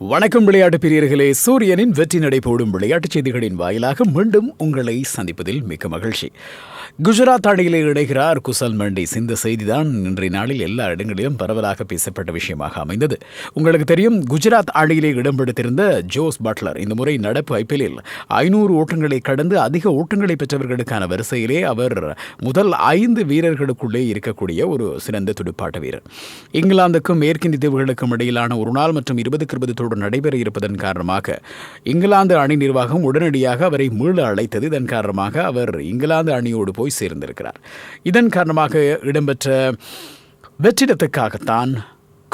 வணக்கம் விளையாட்டு பிரியர்களே. சூரியனின் வெற்றி நடை போடும் விளையாட்டுச் செய்திகளின் வாயிலாக மீண்டும் உங்களை சந்திப்பதில் மிக்க மகிழ்ச்சி. குஜராத் அணியிலே இடைகிறார் குசல் மண்டிஸ். இந்த செய்திதான் இன்றைய நாளில் எல்லா இடங்களிலும் பரவலாக பேசப்பட்ட விஷயமாக அமைந்தது. உங்களுக்கு தெரியும் குஜராத் அணியிலே இடம் பிடித்திருந்த ஜோஸ் பட்லர் இந்த முறை நடப்பு ஐபிஎல்லில் ஐநூறு ஓட்டங்களை கடந்து அதிக ஓட்டங்களை பெற்றவர்களுக்கான வரிசையிலே அவர் முதல் ஐந்து வீரர்களுக்குள்ளே இருக்கக்கூடிய ஒரு சிறந்த துடுப்பாட்ட வீரர். இங்கிலாந்துக்கும் மேற்கிந்திய தீவுகளுக்கும் இடையிலான ஒரு நாள் மற்றும் இருபதுக்கு இருபது தொடர் நடைபெற இருப்பதன் காரணமாக இங்கிலாந்து அணி நிர்வாகம் உடனடியாக அவரை மீள அழைத்தது. இதன் காரணமாக அவர் இங்கிலாந்து அணியோடு போய் சேர்ந்திருக்கிறார். இதன் காரணமாக இடம்பெற்ற வெற்றிடத்துக்காகத்தான்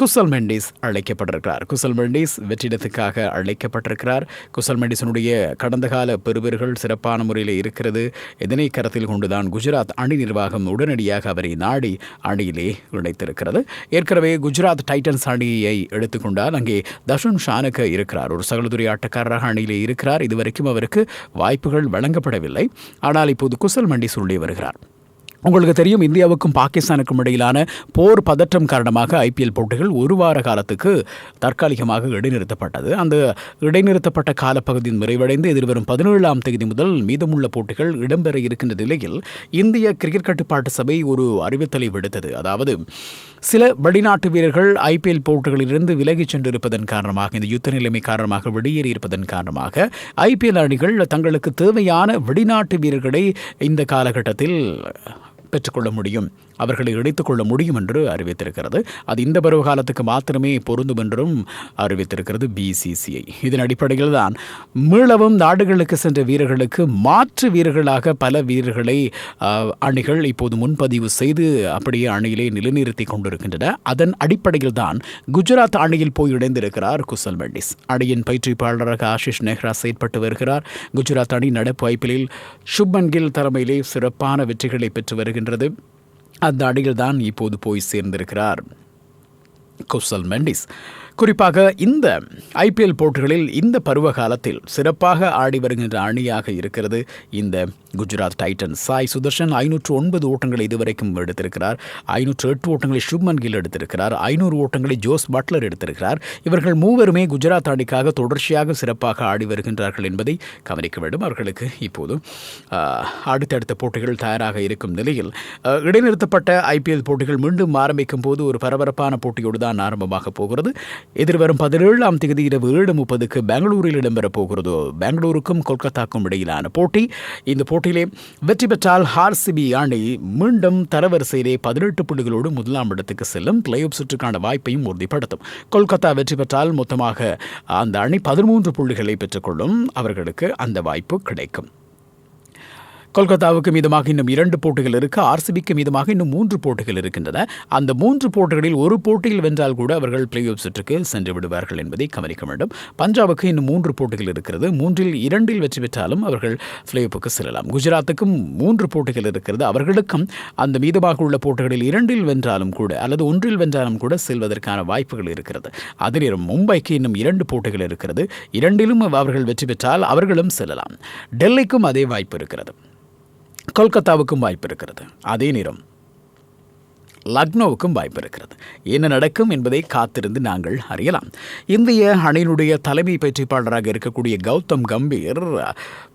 குசல் மெண்டிஸ் அழைக்கப்பட்டிருக்கிறார். குசல் மெண்டிஸ் வெற்றிடத்துக்காக அழைக்கப்பட்டிருக்கிறார். குசல் மெண்டிஸனுடைய கடந்த கால பெறுவர்கள் சிறப்பான முறையில் இருக்கிறது. இதனை கருத்தில் கொண்டுதான் குஜராத் அணி நிர்வாகம் உடனடியாக அவரை நாடி அணியிலே இணைத்திருக்கிறது. ஏற்கனவே குஜராத் டைட்டன்ஸ் அணியை எடுத்துக்கொண்டால் அங்கே தஷுன் ஷானுக்கு இருக்கிறார். ஒரு சகலதுறை ஆட்டக்காரராக அணியிலே இருக்கிறார். இதுவரைக்கும் அவருக்கு வாய்ப்புகள் வழங்கப்படவில்லை. ஆனால் இப்போது குசல் மெண்டிஸ் உள்ளே வருகிறார். உங்களுக்கு தெரியும் இந்தியாவுக்கும் பாகிஸ்தானுக்கும் இடையிலான போர் பதற்றம் காரணமாக ஐபிஎல் போட்டிகள் ஒரு வார காலத்துக்கு தற்காலிகமாக இடைநிறுத்தப்பட்டது. அந்த இடைநிறுத்தப்பட்ட காலப்பகுதியின் நிறைவடைந்து எதிர்வரும் பதினேழாம் தேதி முதல் மீதமுள்ள போட்டிகள் இடம்பெற இருக்கின்ற நிலையில் இந்திய கிரிக்கெட் கட்டுப்பாட்டு சபை ஒரு அறிவித்தலை விடுத்தது. அதாவது சில வெளிநாட்டு வீரர்கள் ஐபிஎல் போட்டிகளிலிருந்து விலகிச் சென்றிருப்பதன் காரணமாக இந்த யுத்த நிலைமை காரணமாக வெளியேறியிருப்பதன் காரணமாக ஐபிஎல் அணிகள் தங்களுக்கு தேவையான வெளிநாட்டு வீரர்களை இந்த காலகட்டத்தில் பெற்றுக்கொள்ள முடியும். அவர்களை இணைத்துக்கொள்ள முடியும் என்று அறிவித்திருக்கிறது. அது இந்த பருவ காலத்துக்கு மாத்திரமே பொருந்தும் என்றும் அறிவித்திருக்கிறது பிசிசிஐ இதன் அடிப்படையில் தான் மீளவும் நாடுகளுக்கு சென்ற வீரர்களுக்கு மாற்று வீரர்களாக பல வீரர்களை அணிகள் இப்போது முன்பதிவு செய்து அப்படியே அணியிலே நிலைநிறுத்தி கொண்டிருக்கின்றன. அதன் அடிப்படையில் தான் குஜராத் அணியில் போய் இணைந்திருக்கிறார் குசல் மெண்டிஸ் அணியின் பயிற்றுவிப்பாளராக ஆஷிஷ் நெஹ்ரா செயற்பட்டு வருகிறார். குஜராத் அணி நடப்பு ஐபிஎல்லில் சுப்மன் கில் தலைமையிலே சிறப்பான வெற்றிகளை பெற்று வருகின்றது அந்த அடியில் தான் இப்போது போய் சேர்ந்திருக்கிறார். குசல் மெண்டிஸ். குறிப்பாக இந்த ஐபிஎல் போட்டிகளில் இந்த பருவ காலத்தில் சிறப்பாக ஆடி வருகின்ற அணியாக இருக்கிறது இந்த குஜராத் டைட்டன்ஸ். சாய் சுதர்ஷன் ஐநூற்று ஒன்பது ஓட்டங்களை இதுவரைக்கும் எடுத்திருக்கிறார். ஐநூற்று எட்டு ஓட்டங்களை சுப்மன் கில் எடுத்திருக்கிறார். ஐநூறு ஓட்டங்களை ஜோஸ் பட்லர் எடுத்திருக்கிறார். இவர்கள் மூவருமே குஜராத் அணிக்காக தொடர்ச்சியாக சிறப்பாக ஆடி வருகின்றார்கள் என்பதை கவனிக்க வேண்டும். அவர்களுக்கு இப்போது அடுத்தடுத்த போட்டிகள் தயாராக இருக்கும் நிலையில் இடைநிறுத்தப்பட்ட ஐபிஎல் போட்டிகள் மீண்டும் ஆரம்பிக்கும் போது ஒரு பரபரப்பான போட்டியோடு தான் ஆரம்பமாக போகிறது. எதிர்வரும் பதினேழாம் தேதி இரவு ஏழு முப்பதுக்கு பெங்களூரில் இடம்பெறப் போகிறது. பெங்களூருக்கும் கொல்கத்தாக்கும் இடையிலான போட்டி. இந்த போட்டியிலே வெற்றி பெற்றால் ஆர்சிபி அணி மீண்டும் தரவரிசையிலே பதினெட்டு புள்ளிகளோடு முதலாம் இடத்துக்கு செல்லும். பிளே ஆஃப் சுற்றுக்கான வாய்ப்பையும் உறுதிப்படுத்தும். கொல்கத்தா வெற்றி பெற்றால் மொத்தமாக அந்த அணி பதிமூன்று புள்ளிகளை பெற்றுக்கொள்ளும் அவர்களுக்கு அந்த வாய்ப்பு கிடைக்கும். கொல்கத்தாவுக்கு மீதமாக இன்னும் இரண்டு போட்டிகள் இருக்கு ஆர்சிபிக்கு மீதமாக இன்னும் மூன்று போட்டிகள் இருக்கின்றன. அந்த மூன்று போட்டிகளில் ஒரு போட்டியில் வென்றால் கூட அவர்கள் பிளே ஆஃப் சுற்றுக்கு சென்று விடுவார்கள் என்பதை கவனிக்க வேண்டும். பஞ்சாபுக்கு இன்னும் மூன்று போட்டிகள் இருக்கிறது. மூன்றில் இரண்டில் வெற்றி பெற்றாலும் அவர்கள் பிளே ஆஃபுக்கு செல்லலாம். குஜராத்துக்கும் மூன்று போட்டிகள் இருக்கிறது. அவர்களுக்கும் அந்த மீதமாக உள்ள போட்டிகளில் இரண்டில் வென்றாலும் கூட அல்லது ஒன்றில் வென்றாலும் கூட செல்வதற்கான வாய்ப்புகள் இருக்கிறது. அதே மும்பைக்கு இன்னும் இரண்டு போட்டிகள் இருக்கிறது. இரண்டிலும் அவர்கள் வெற்றி பெற்றால் அவர்களும் செல்லலாம். டெல்லிக்கும் அதே வாய்ப்பு இருக்கிறது. கொல்கத்தாவுக்கும் வாய்ப்பு இருக்கிறது அதே நேரம் லக்னோவுக்கும் வாய்ப்பு இருக்கிறது என்ன நடக்கும் என்பதை காத்திருந்து நாங்கள் அறியலாம். இந்திய அணியினுடைய தலைமை பயிற்சிப்பாளராக இருக்கக்கூடிய கௌதம் கம்பீர்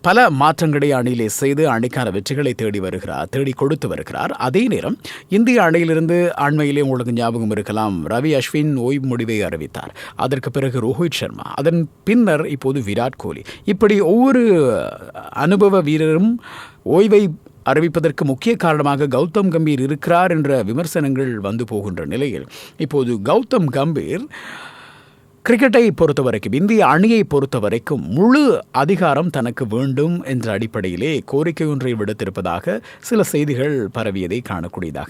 பல மாற்றங்களை அணியிலே செய்து அணிக்கான வெற்றிகளை தேடி வருகிறார் தேடி கொடுத்து வருகிறார். அதே நேரம் இந்திய அணியிலிருந்து அண்மையிலே உங்களுக்கு ஞாபகம் இருக்கலாம் ரவி அஸ்வின் ஓய்வு முடிவை அறிவித்தார். அதற்கு பிறகு ரோஹித் சர்மா அதன் பின்னர் இப்போது விராட் கோலி. இப்படி ஒவ்வொரு அனுபவ வீரரும் ஓய்வை அறிவிப்பதற்கு முக்கிய காரணமாக கௌதம் கம்பீர் இருக்கிறார் என்ற விமர்சனங்கள் வந்து போகின்ற நிலையில் இப்போது கௌதம் கம்பீர் கிரிக்கெட்டை பொறுத்த வரைக்கும் இந்திய அணியை பொறுத்த வரைக்கும் முழு அதிகாரம் தனக்கு வேண்டும் என்ற அடிப்படையிலே கோரிக்கை ஒன்றை விடுத்திருப்பதாக சில செய்திகள் பரவியதை காணக்கூடியதாக